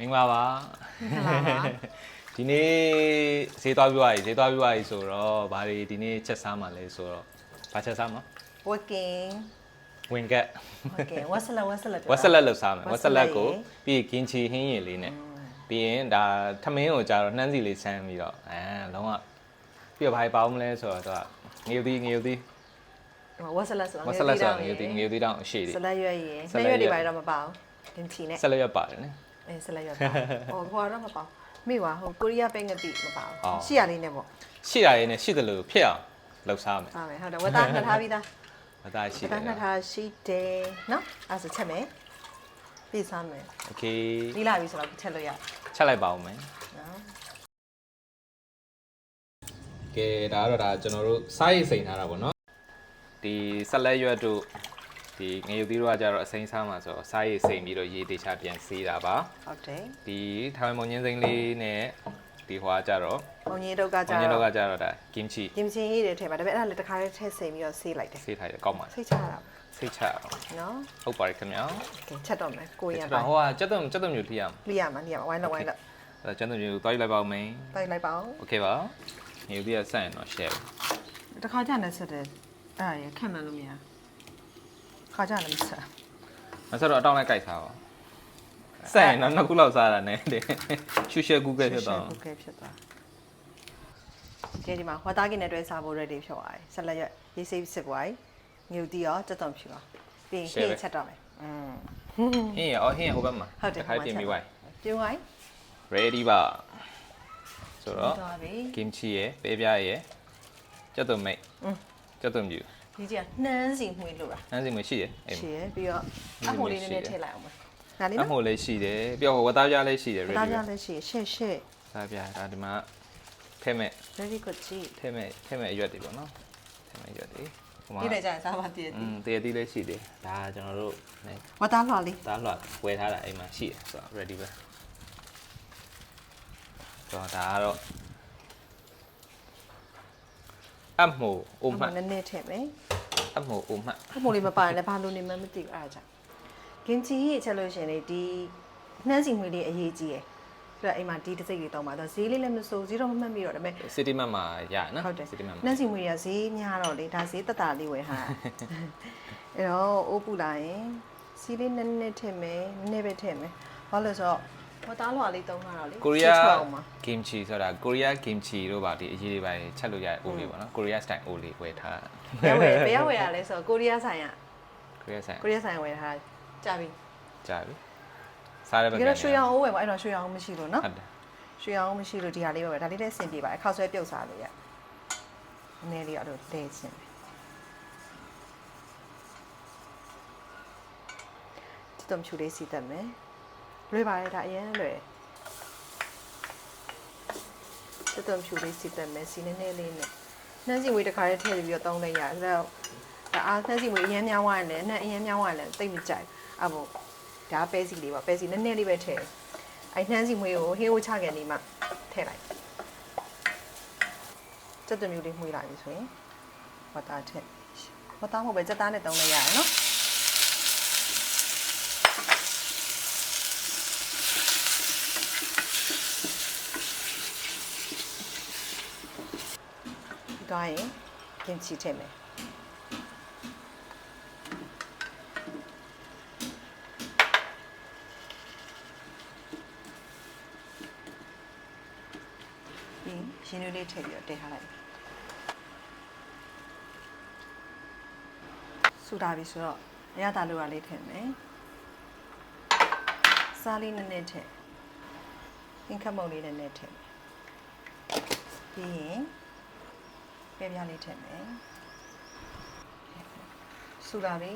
မင်္ဂလာပါမင်္ဂလာပါဒီနေ့ဈေးသွားပြီးသွားပြီဈေးသွားပြီးသွားပြီဆိုတော့ဘာတွေဒီနေ့ချက်စားမှာလဲဆိုတော့ဘာချက်စားမှာ working ဝင်ကက် okay ဝက်ဆလက်ဝက်ဆလက်ဝက်ဆက်လက်လောက်စားမယ်ဝဝက်က်ဆဆက်လလက်က်ကိုကိုပြီးရင်ကင်ချီဟင်းရည်လေးနဲ့ပြီးရင်ဒါထမင်းကိုကြာတော့နှမ်းစီလေးဆန်းပြီးတော့အဲလုံးဝပြီးတော့ဘာတွေပါအောင်မလဲဆိုတော့သူကငရုတ်သီးငရုတ်သီးဝက်ဆလက်ဆိုဝက်ဆက်လက်ဆိုတော့ငရုတ်သီးငရုတ်သီးတောင်အရှိဆတယ်လက်ရွက်ရည်ဆနှလတ်ရွက်ရွက်တွေပါတော့မပါဘူးဒင်ချီနဲ့ဆက်လက်ရွက်ပါတယ်နော် အဲဆလက်ရွက်ပါဟိုခေါ်တော့မပါဘူးမိပါဟိုကိုရီးယားပဲငတိမပါ အော် ဘူးရှိရလေးနဲ့ပေါ့ ရှိတာရင်းနဲ့ရှိတယ်လို့ဖြစ်အောင်လောက်စားမယ် ပါမယ်ဟုတ်တယ်ဝက်သားနှစ်ထားပြီးသား မသားရှိ ဝက် တ သား ယ် နှစ်ထားရှိတယ်နော်အဲ့ဒါဆိုချက်မယ်ပြီးစားမယ် โอเค ပြီးလာပြီဆိုတော့ချက်လို့ရ ချက်လိုက်ပါဦးမယ် နော် ကဲဒါကတော့ဒါကျွန်တော်တို့စားရိတ်စိန်ထားတာပေါ့နော်ဒီဆက်လက်ရွက်တို့ ဒီငရုတ်သီးတို့ကကြတော့အစိမ်းစားမှာဆိုတော့စားရိတ်စိန်ပြီးတော့ရေတေချပြန်စေးတာပါ ဟုတ်တယ် ဒီထိုင်မုံညင်းစိမ်းလေးနဲ့ဒီဟွာကြတော့ ဘုံကြီးတို့က မုံ ကြာ ညင်းတို့က တော့ ကြတော့ဒါကင်ချီ ဂျင်ချင်းရေးတယ်ထဲပါဒါပေမဲ့အဲ့ဒါလည်းတစ်ခါတည်းထည့်စိမ်ပြီးတော့ဆေးလိုက်တယ် စေးထားရကောက်ပါ စိတ်ချတာ စိတ်ချအောင် နော် ဟုတ်ပါတယ်ခင်ဗျာ ကဲချက်တော့မယ်ကိုရ ကျွန် ပါ တော်ဟိုကစက်တုံစက်တုံမျိုးထိရအောင် လိရမှာလိရမှာဝိုင်းတော့ဝိုင်းတော့ အဲစက်တုံမျိုးတွားယူလိုက်ပါဦးမယ် တိုက်လိုက်ပါဦး โอเคပါငရုတ်သီးကစက်ရင်တော့ share တခါကျနေဆက်တယ်အဲ့ဒါရခက်မှန်လို့မရ ခါကြလည်းမဆက်မဆက်တော့အတောင်းလိုက်ကြိုက်စားပါဆက်ရင်တော့နှစ်ခုလောက်စားတာနဲ့တဲ့ရှူရှဲ Google ဖြစ်သွားဟုတ်ကဲ့ဖြစ်သွားဒီကဲဒီမှာဝါသားကင်နဲ့တွဲစားဖို့ ready ဖြစ်သွားပြီဆက်လက်ရက်ရေးစိတ်စစ်သွားပြီငြူတီရောတက်တုံဖြူပါပြီးရင်ဟင်းချက်တော့မယ်อืมဟင်းရောဟင်းဟိုဘက်မှာဟုတ်တယ်ခိုင်းပြင်ပြီးသွားပြင်သွား ready ပါဆိုတော့ kimchi ရယ်ပဲပြားရယ်ကြက်သွန်မိတ်ကြက်သွန်မြူ ဒီကြီးကနှမ်းစီမှွေလို့လားနှမ်းစီမရှိရယ်အဲ့ရှိရပြီးတော့အမိုးလေးနည်းနည်းထည့်လိုက်အောင်မယ်ဒါလေးအနော်မို့လေးရှိတယ်ပြီးတော့ဟိုဝတ်သားပြားလေးရှိတယ် ready ဒါပဲကြလည်းရှိရှေ့ရှေ့သားပြားဒါဒီမှာထဲမဲ့ very good ကြည့်ထဲမဲ့ထဲမဲ့အရွက်တွေပေါ့နော်ထဲမဲ့အရွက်တွေဟိုမှာဒီလည်းကြာစားပါတည်อืมတရတီးလေးရှိတယ်ဒါကျွန်တော်တို့နဲဝတ်သားလွှာလေးသားလွှတ်ဝယ်ထားတာအိမ်မှာရှိတယ်ဆိုတော့ ready ပဲဆိုတော့ဒါကတော့ အမို့အုံမှတ်နည်းနည်းထည့်မယ်အမို့အုံမှတ်အမိုးလေးမပါရင်လည်းဘာလို့နေမှမသိဘူးအဲ့ဒါကြောင့်ဂင်ချီရေးချက်လို့ရှရင်လေဒီနှမ်းစီငွေလေးအရေးကြီးရယ်ဆိုတော့အိမ်မှာဒီတစ်စိတ်လေးတောင်းပါတော့ဈေးလေးလည်းမစိုးဈေးတော့မမှတ်မိတော့ဒါပေမဲ့ city map မှာရနော်ဟုတ်တယ် city map နှမ်းစီငွေရဈေးများတော့လေဒါဈေးတက်တာလေးဝယ်ဟာအဲ့တော့အိုးပူလာရင်စီးလေးနည်းနည်းထည့်မယ်နည်းနည်းပဲထည့်မယ်ဘာလို့လဲဆိုတော့ ဝတ်သားလွှာလေးတုံးတာတော့လေကိုရီးယားချစ်ချောက်မှာ kimchi ဆိုတာကိုရီးယား kimchi တို့ပါဒီအရေးတွေပါချက်လို့ရတဲ့အိုးလေးပေါ့နော်ကိုရီးယား style အိုးလေးဝယ်ထားဘယ်ဝယ်ဘယ်ဝယ်ရလဲဆိုတော့ကိုရီးယားဆိုင်ကကိုရီးယားဆိုင်ကိုရီးယားဆိုင်ဝယ်ထားကြာပြီကြာပြီစားရတဲ့ဘတက်ကကယ်တော့ရွှေရောင်အိုးဝယ်ပါအဲ့တော့ရွှေရောင်မရှိလို့နော်ဟုတ်တယ်ရွှေအောင်မရှိလို့ဒီဟာလေးပဲပဲဒါလေးလည်းအဆင်ပြေပါတယ်ခောက်ဆွဲပြုတ်စားလို့ရနည်းလေးအဲ့လိုလဲချင်းပဲတုံချူလေးစီတက်မယ် လွယ်ပါတယ်ဒါအရင်လွယ်တုံချူလေးစီတက်မယ်စီနည်းနည်းလေးနဲ့နှမ်းစီဝေးတစ်ခါလေးထည့်ပြီးတော့တောင်းလိုက်ရတယ်ဒါတော့ဒါအားနှမ်းစီဝေးအရင်များသွားရင်လည်းနှမ်းအရင်များသွားရင်လည်းတိတ်မကြိုက်အဘောဒါပဲစီလေးပါပဲစီနည်းနည်းလေးပဲထည့်အဲ့နှမ်းစီမွေးကိုဟင်းဝချကန်နေမှထည့်လိုက်စက်တမျိုးလေးမှွေးလိုက်ပြီဆိုရင်ဝတ်သားထည့်ဝတ်သားမဟုတ်ပဲစက်သားနဲ့တောင်းလိုက်ရတယ်နော် ဒီတော့ရင်ကင်ချီထည့်မယ်ပြီးရင်နွေးလေးထည့်ပြီးတော့တင်ထားလိုက်မယ်စူတာပြီဆိုတော့အရသာလိုရလေးထည့်မယ်စားလေးနည်းနည်းထည့်ဟင်းခတ်မုတ်လေးနည်းနည်းထည့်မယ်ပြီးရင် ပဲပြားလေးထည့်မယ်ဆူလာပြီ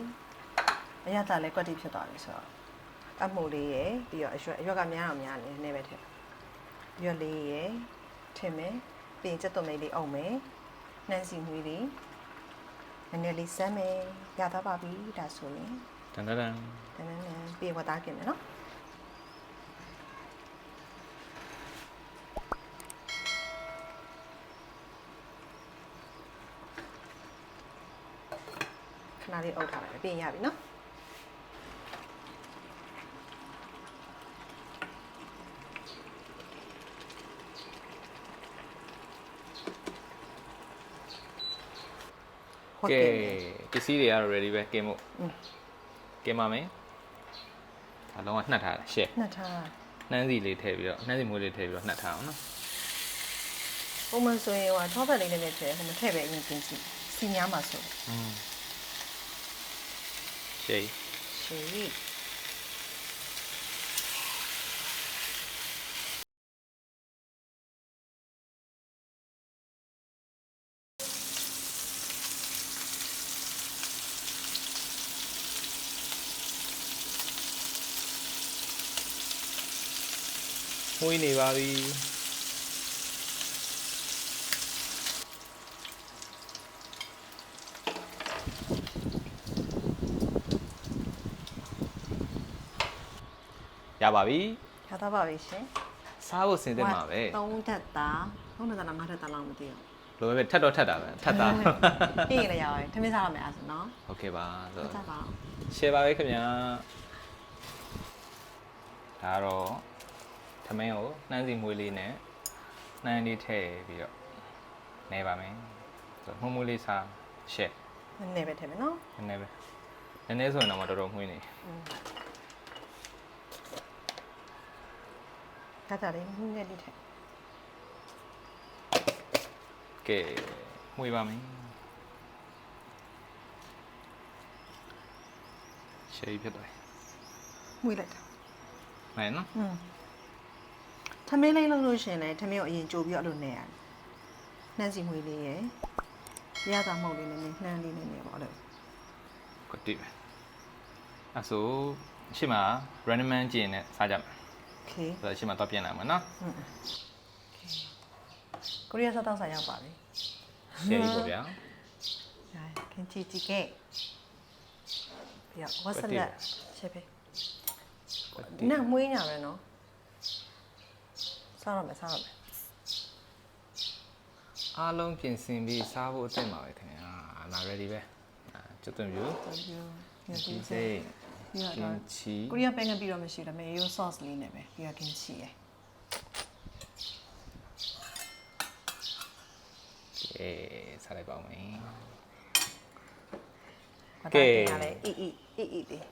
အရသာလည်းကွက်တိဖြစ်သွားပြီဆိုတော့အမှုလေးရယ်ပြီးတော့အရွက်အရွက်ကများအောင်များနေနည်းနည်းပဲထည့်ရွက်လေးရယ်ထည့်မယ်ပြီးရင်စက်သွန်လေးလေးအုံမယ်နှမ်းစီမွေးလေးနည်းနည်းလေးစမ်းမယ်ရသွားပါပြီဒါဆိုရင်တန်တန်တန်တန်းတန်းတန်းပြီးရင်ဝတ်သားกินမယ်နော် ဏလေးအုပ်ထားလိုက်ပြီးရပြီနော်ဟုတ်ကဲ့ပစ္စည်းတွေကတော့ ready ပဲကင်မို့ကင်ပါမယ်အလုံးကနှက်ထားတာရှယ်နှက်ထားနှမ်းစီလေးထည့်ပြီးတော့နှမ်းစီမွေးလေးထည့်ပြီးတော့နှက်ထားအောင်နော်ပုံမှန်ဆိုရင်ဟိုထောက်ဖက်လေးနဲ့လည်းထည့်ဟိုမထည့်ပဲအရင်ပြင်ကြည့်စီများမှာဆိုอืม ရှေးရှေ့မွေးနေပါပြီ ရပါပြီ ရတော့ပါပြီရှင် စားဖို့စင်သင့်ပါပဲ သုံးထက်သားသုံးထက်သားလားငါးထက်သားလားမသိဘူး လိုပဲပဲထက်တော့ထက်တာပဲထက်တာ ပြီးရင်လည်းရပါတယ်ထမင်းစားရမယ်အဲ့ဒါဆိုနော် โอเคပါဆို ဟုတ်ကြပါအောင် ရှယ်ပါပဲခင်ဗျာဒါတော့သမင်းကိုနှမ်းစီမွေးလေးနဲ့နှမ်းလေးထည့်ပြီးတော့နေပါမယ်ဆိုမှုမှုလေးစားရှယ် နည်းနည်းပဲထည့်မယ်နော် နည်းနည်းပဲနည်းနည်းဆိုရင်တော့မတော်တော်မှုနေ ကတ်တာလေးနည်းနည်းလေးထည့်ကဲမှုပါမယ်ရှယ်ဖြစ်သွားမှုလိုက်တာမယ်နော်อืมထမင်းလေးလုပ်လို့ရှရင်လည်းထမင်းကိုအရင်ကြိုပြီးတော့အဲ့လိုနေရတယ်နှမ်းစီမွေးလေးရယ်ရတာမဟုတ်လေးနဲ့နှမ်းလေးနဲ့နေပေါ့အဲ့လိုကတိပဲအဲဆိုရှေ့မှာ random man ကျင်နဲ့စားကြမယ် โอเค ဆိုတော့ရှေ့မှာတော့ပြင်လာမှာနော် อืมကိုရီးယားစားတော့ဆိုင်ရောက်ပါပြီ ရှယ်ကြီးပေါ့ဗျာ ညာခင်ချီတီကေပြဝတ်စလက်ချက်ပဲနာမွေးညာပဲနော်စားရမယ်စားရမယ် အားလုံးပြင်ဆင်ပြီးစားဖို့အသင့်ပါပဲခင်ဗျာလာ ready ပဲအာကျွတ်သွင်းပြူ တော်ပြည ဒီ တီး စိ စေး တ် ပြီးတော့ kimchi ကိုရီးယားပဲငတ်ပြီးတော့မရှိဘူးဒါပေမဲ့ yo sauce လေးနဲ့ပဲပြီးတော့ kimchi ရယ် okay ဆက်လိုက်ပါဦးမယ် Okay. အီအီအီအီလေး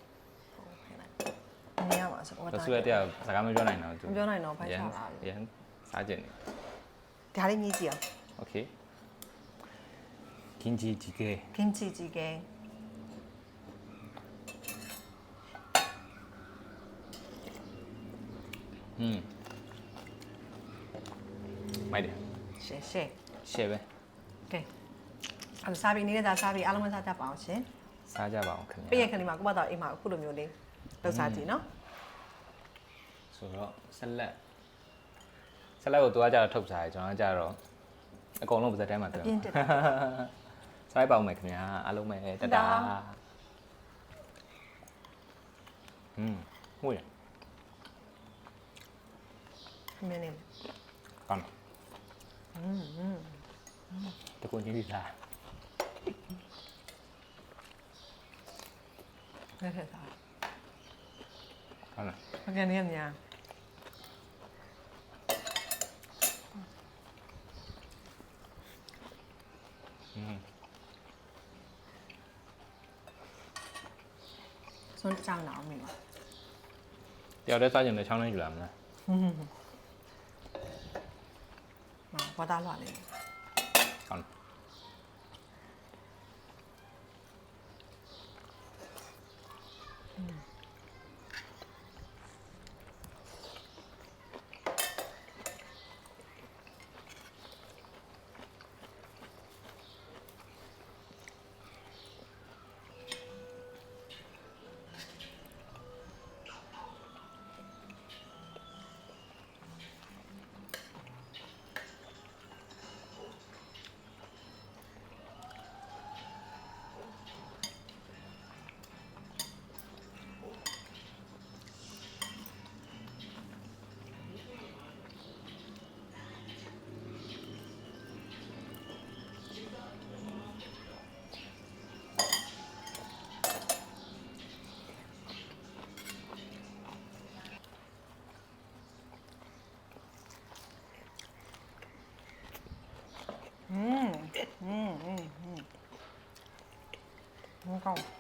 နေရမှာဆိုတော့ဒါဆူရတဲ့စကားမပြောနိုင်တော့သူမပြောနိုင်တော့ဖိုက်ချလာတယ်ရန်စားကြနေဒါလေးမြည်ကြည့်အောင် Okay. 김치 지 게. 김치 지 게. ခင်ချီကြီးကဲဟွန်းမိုက်တယ်ရှယ်ရှယ်ရှယ်ပဲကဲအဲ့စားပြီးနေတဲ့သားစားပြီးအားလုံးပဲစားကြပါအောင်ရှင်စားကြပါအောင်ခင်ပြည့်ရဗျာခဏလေးမှာကိုမတော်အိမ်မှာအခုလိုမျိုးလေးလှုပ်စားကြည့်နော်ဆိုတော့ဆက်လက်ဆက်လက်ကိုသွားကြတော့ထုတ်စားရကျွန်တော်ကကြတော့အကုန်လုံးပါဇက်ထဲမှာတွအပြင်းတက်စားလိုက်ပါဦးမယ်ခင်ဗျာအားလုံးပဲတတတာတာอืมဟုတ်ရ Benim. ก่อนตะกูลชินพิธา Nefes al. ก่อนนะ Bak yan yan ya. Son canlı almayayım. เดี๋ยวได้ซ่าอย่างในช่องนั้นอยู่แล้วนะ ခေါ်သားလွှာလေးကောင်း တယ်မကောင်းဘူး